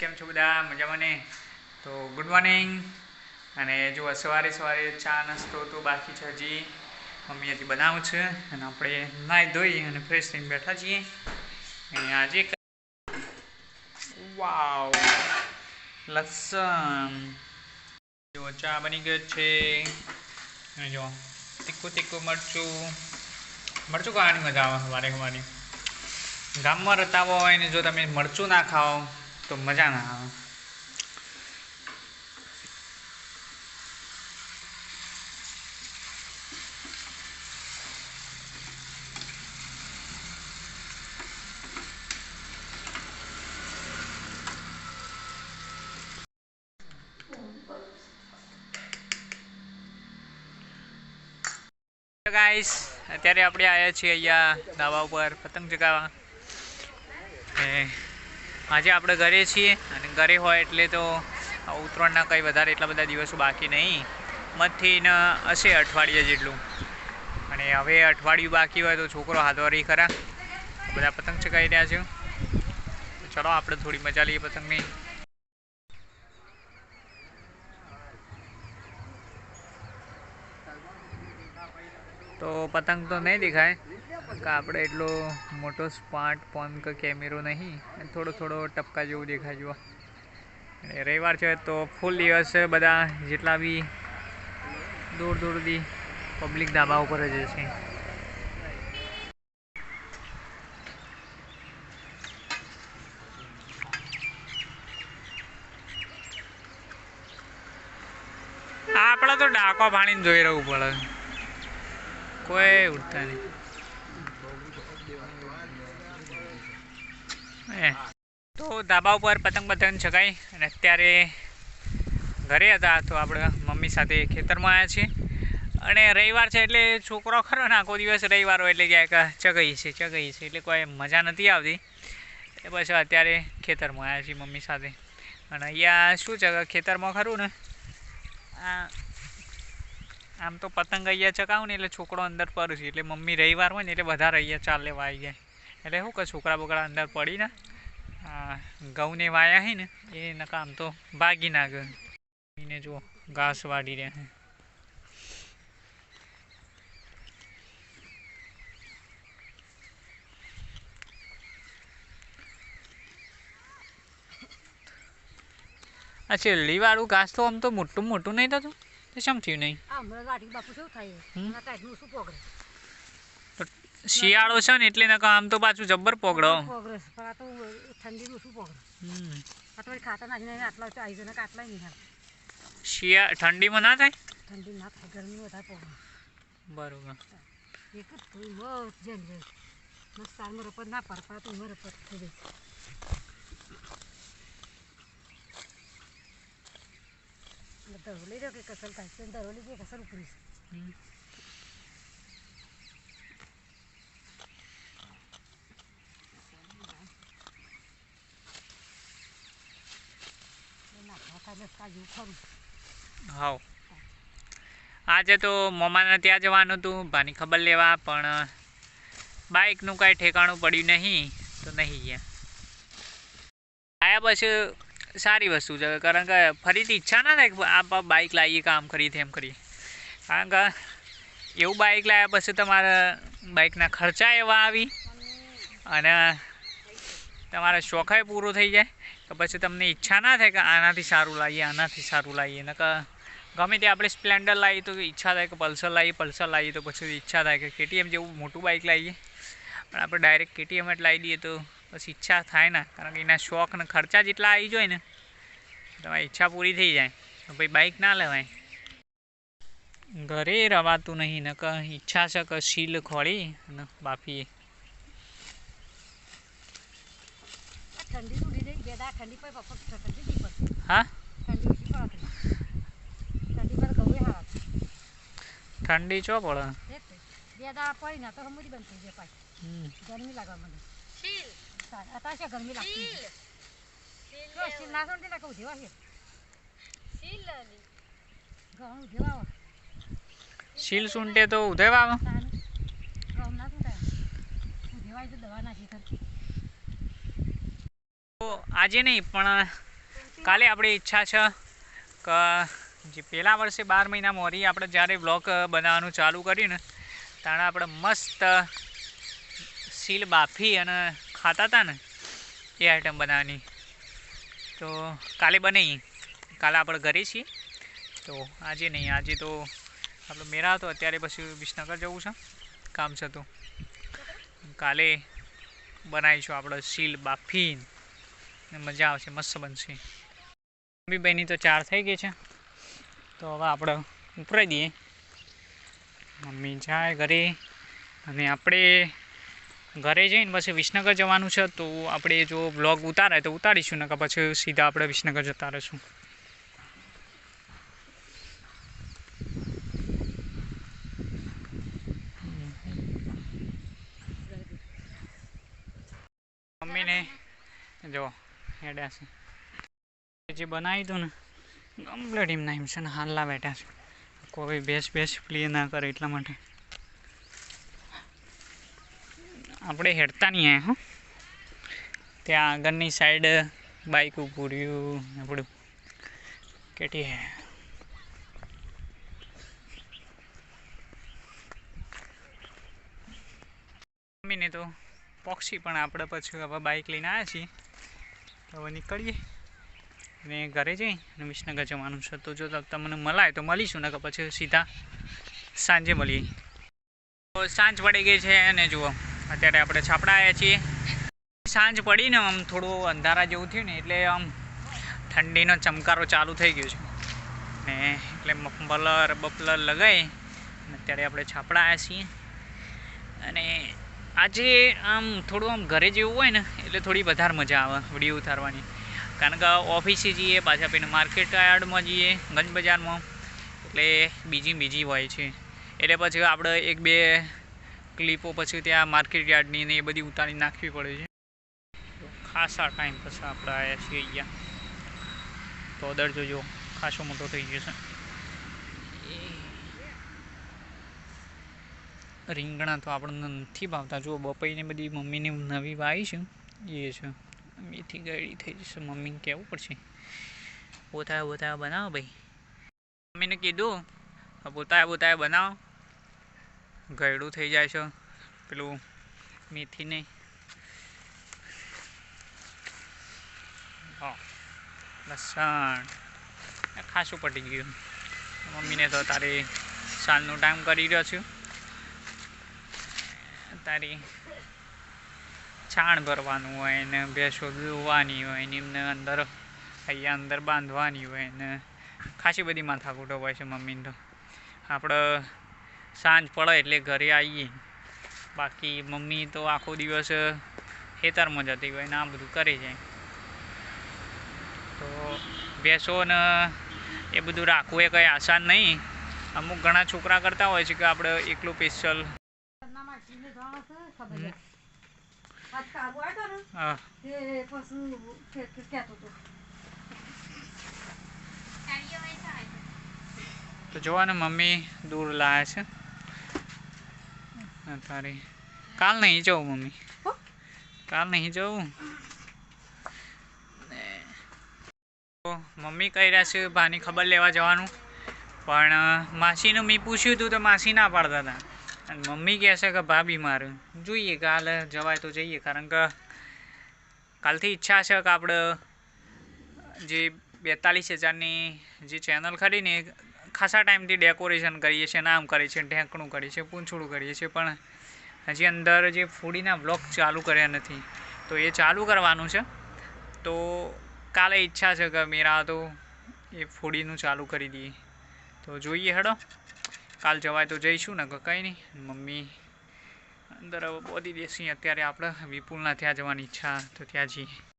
કેમ છો બધા? મજામાં ને? તો ગુડ મોર્નિંગ અને જો સવારે સવારે ચા નાસ્તો તો બાકી છે હજી. મમ્મી હજી બનાવું છે અને આપણે નાહી ધોઈ અને ફ્રેશ થઈને બેઠા છીએ. અને આજે વાવ લસણ. જો ચા બની ગયો છે. અને જો તીખું તીખું મરચું. મરચું ખાવાની મજા આવે સવારે સવારે ગામમાં રહેતા હોય ને જો તમે મરચું ના ખાઓ તો મજા ના આવે ગાઈસ અત્યારે આપણે આવ્યા છીએ અહીંયા ધાબા ઉપર પતંગ ચગાવવા ને આજે આપણે ઘરે છીએ અને ઘરે હોય એટલે તો ઉત્તરાયણના કંઈ વધારે એટલા બધા દિવસો બાકી નહીં. મતથી ને હશે અઠવાડિયે જેટલું. અને હવે અઠવાડિયું બાકી હોય તો છોકરો હાથવારી ખરા. બધા પતંગ ચગાવી રહ્યા છે. ચલો આપણે થોડી મજા લઈએ પતંગની. તો પતંગ તો નહીં દેખાય. કે આપણે એટલો મોટો સ્માર્ટ ફોન કે કેમેરો નહીં થોડો થોડો ટપકા જેવું દેખાય જુઓ. રવિવાર છે તો ફૂલ દિવસ બધા જેટલા બી દૂર દૂરથી પબ્લિક ધાબા ઉપર જ છે. આપણે તો ડાકો પાણીને જોઈ રહેવું પડે. કોઈ ઉઠતા નહીં. તો ધાબા ઉપર પતંગ પતંગ ચગાઈ અને અત્યારે ઘરે હતા તો આપણે મમ્મી સાથે ખેતરમાં આવ્યા છીએ. અને રવિવાર છે એટલે છોકરો ખરો ને, આખો દિવસ રવિવાર હોય એટલે ક્યાંક ચગાઈ છે ચગાઈ છે, એટલે કોઈ મજા નથી આવતી. એ પછી અત્યારે ખેતરમાં આવ્યા છીએ મમ્મી સાથે. અને અહીંયા શું છે, ખેતરમાં ખરું ને? આ, આમ તો પતંગ અહીંયા ચગાવું ને એટલે છોકરો અંદર પડે છે, એટલે મમ્મી રવિવાર હોય ને એટલે વધારે અહીંયા ચાલ લેવા આવી જાય. એટલે શું કે, છોકરા બોકરા અંદર પડી ને? આ ઘઉંને વાયા છે ને એ કામ તો ભાગી ના ગયો. એને જુઓ ઘાસ વાળી રહ્યા છે આ શેરડીવાળું ઘાસ તો આમ તો મોટું મોટું નહીં થતું? તે શમ થયું નહીં? શિયાળો છે ને એટલે નકા આમ તો પાછું જબ્બર પોગડો તો ઠંડીનું શું પોગરે હમ. આ તો ખાતા નાખીને આટલા આવી આટલા નહીં શિયા ઠંડીમાં ના થાય? ઠંડી ના થાય ગરમી વધારે પોગડો બરોબર. એક જ મસ્ત જેમ જેમ. મસ્ત સારમાં રપત ના પરપા તો ઉમર રપત થઈ જાય. ધરોલી રહ્યો કે કસલ થાય છે? ધરોલી કે કસલ ઉપરી છે હમ. એ નાખવા ખરું હાવ આજે તો મમ્માને ત્યાં જવાનું હતું ભાની ખબર લેવા, પણ બાઇકનું કાંઈ ઠેકાણું પડ્યું નહીં, તો નહીં ગયા. આયા પછી સારી વસ્તુ છે, કારણ કે ફરીથી ઈચ્છા ના થાય આ બાઇક લાવીએ કામ કરીએ, તેમ કરીએ. કારણ કે એવું બાઇક લાવ્યા પછી તમારા બાઇકના ખર્ચા એવા આવી, અને તમારા શોખાય પૂરો થઈ જાય. તો પછી તમને ઈચ્છા ના થાય કે આનાથી સારું લાવીએ આનાથી સારું લાવીએ નકર ગમે તે આપણે સ્પ્લેન્ડર લાવીએ તો ઈચ્છા થાય કે પલ્સર લાવીએ પલ્સર લાવીએ તો પછી ઈચ્છા થાય કે કેટીએમ જેવું મોટું બાઇક લાવીએ પણ આપણે ડાયરેક્ટ કેટીએમ જ લાવી દઈએ તો પછી ઈચ્છા થાય ના, કારણ કે એના શોખ ને ખર્ચા જેટલા આવી જાય ને, તમારી ઈચ્છા પૂરી થઈ જાય. તો ભાઈ બાઇક ના લેવાય. ઘરે રવાતું નહીં, નકર ઈચ્છા છે કે શીલ ખોળી અને બાફીએ. ઠંડી દા હા ઠંડી ચો પડે બે દાડા પડી ના તો સમજી બંધ થઈ જાય પાછી હમ. ગરમી લાગવા મને અત્યારે છે ગરમી લાગતી સ્ટીલ ના સમજી લાગે ઉધેવા છે ઘઉં ઉધેવા આવે સીલ સૂંટે તો ઉધેવા ઘઉં ના શું ઉધેવાય તો દવા નાખી ખરી તો આજે નહીં, પણ કાલે આપણી ઈચ્છા છે કે, જે પહેલાં વર્ષે બાર મહિના મોરી આપણે જ્યારે બ્લોક બનાવવાનું ચાલુ કર્યું ને ત્યારે આપણે મસ્ત સીલ બાફી અને ખાતા હતા ને, એ આઈટમ બનાવવાની. તો કાલે બની કાલે આપણે ઘરે છીએ. તો આજે નહીં, આજે તો આપણો મેરા હતો, અત્યારે પછી વિસનગર જવું છે. કામ છે તો. કાલે બનાવીશું આપણે સીલ બાફી ને મજા આવશે, મસ્ત બનશે. મમ્મી બહેની તો ચાર થઈ ગઈ છે. તો હવે આપણે ઉપરાઈ દઈએ. મમ્મી જાય ઘરે અને આપણે ઘરે જઈને પછી વિસનગર જવાનું છે, તો આપણે જો બ્લોગ ઉતારે તો ઉતારીશું નકા પછી સીધા આપણે વિસનગર જતા રહીશું. મમ્મીને, જો હેડ્યા છે. જે બનાવી હતું ને કમ્પ્લેટ એમના એમ છે ને હાલલા બેઠા છે. કોઈ બેસ બેસ પ્લે ના કરે એટલા માટે. આપણે હેડતા નહીં આવ્યા હો. ત્યાં આગળની સાઈડ બાઇક ઊભું આપણું કેટી હે. મમ્મીને તો પોક્ષી પણ આપણે પછી હવે બાઇક લઈને આવ્યા છીએ. હવે નીકળીએ. ને ઘરે જઈ અને વિસનગર જવાનું છે. તો જો તમને મળાય તો મળીશું ને પછી સીધા સાંજે મળીએ. તો સાંજ પડી ગઈ છે અને જુઓ, અત્યારે આપણે છાપડા આવ્યા છીએ. સાંજ પડીને આમ થોડું અંધારા જેવું થયું ને એટલે આમ ઠંડીનો ચમકારો ચાલુ થઈ ગયો છે. ને એટલે મફલર, બફલર લગાવી અત્યારે આપણે છાપડા આવ્યા છીએ. અને આજે આમ થોડું આમ ઘરે જેવું હોય ને, એટલે થોડી વધારે મજા આવે વીડિયો ઉતારવાની. કારણ કે ઓફિસે જઈએ, પાછા પેલા માર્કેટ યાર્ડમાં જઈએ, ગંજ બજારમાં. એટલે બીજી બીજી હોય છે. એટલે પછી આપણે એક બે ક્લિપો પછી ત્યાં માર્કેટ યાર્ડની ને એ બધી ઉતારી નાખવી પડે છે. ખાસા ટાઈમ પછી આપણે આવ્યા છીએ અહીંયા. તો દર જોજો, ખાસો મોટો થઈ ગયો છે. રીંગણા તો આપણને નથી ભાવતા. જો બપૈને બધી મમ્મીની નવી વાવી છે. એ છે. મેથી ગળી થઈ જશે. મમ્મીને કહેવું પડશે? પોતા પોતા બનાવો ભાઈ. મમ્મીને કીધું પોતા પોતા બનાવો. ગળ્યું થઈ જાય છે પેલું મેથીને. લસણ. ખાસું પટી ગયું. મમ્મીને તો તારે સાંજનો ટાઈમ કરી રહ્યો છું. તારી છાણ ભરવાનું હોય ને ભેંસો દોવાની હોય ને એમને અંદર અહીંયા અંદર બાંધવાની હોય ને ખાસી બધી માથાકૂટો હોય છે મમ્મીને તો. આપણે સાંજ પડે એટલે ઘરે આવીએ બાકી મમ્મી તો આખો દિવસ ખેતરમાં જતી હોય ને આ બધું કરી જાય તો ભેંસોને એ બધું રાખવું એ કંઈ આસાન નહીં. અમુક ઘણા છોકરા કરતા હોય છે કે આપણે એકલું સ્પેશિયલ તે પછી કે- કે- કહેતો હતો. તો જોવા ને મમ્મી દૂર લાવે છે. તારી કાલ નહીં જવું મમ્મી. કાલ નહીં જવું? મમ્મી કહી રહ્યા છે ભાની ખબર લેવા જવાનું. પણ માસીનું મેં પૂછ્યું હતું તો માસી ના પાડતા હતા. અને મમ્મી કહે છે કે ભાભી બીમાર. જોઈએ કાલે જવાય તો જઈએ. કારણ કે કાલથી ઈચ્છા છે કે આપણે જે બેતાલીસ હજારની જે ચેનલ ખરી ને ખાસા ટાઈમથી ડેકોરેશન કરીએ છીએ નામ કરીએ છીએ ઢેંકણું કરીએ છીએ, પૂંછડું કરીએ છીએ. પણ હજી અંદર જે ફૂડીના બ્લોગ ચાલુ કર્યા નથી. તો એ ચાલુ કરવાનું છે. તો કાલે ઈચ્છા છે કે મેરા તો એ ફૂડીનું ચાલુ કરી દઈએ. તો જોઈએ હેડો. કાલ જવાય તો જઈશું ને કંઈ નહીં. મમ્મી અંદર બોધી દેશી અત્યારે આપણે વિપુલના ત્યાં જવાની ઈચ્છા, તો ત્યાં જઈએ.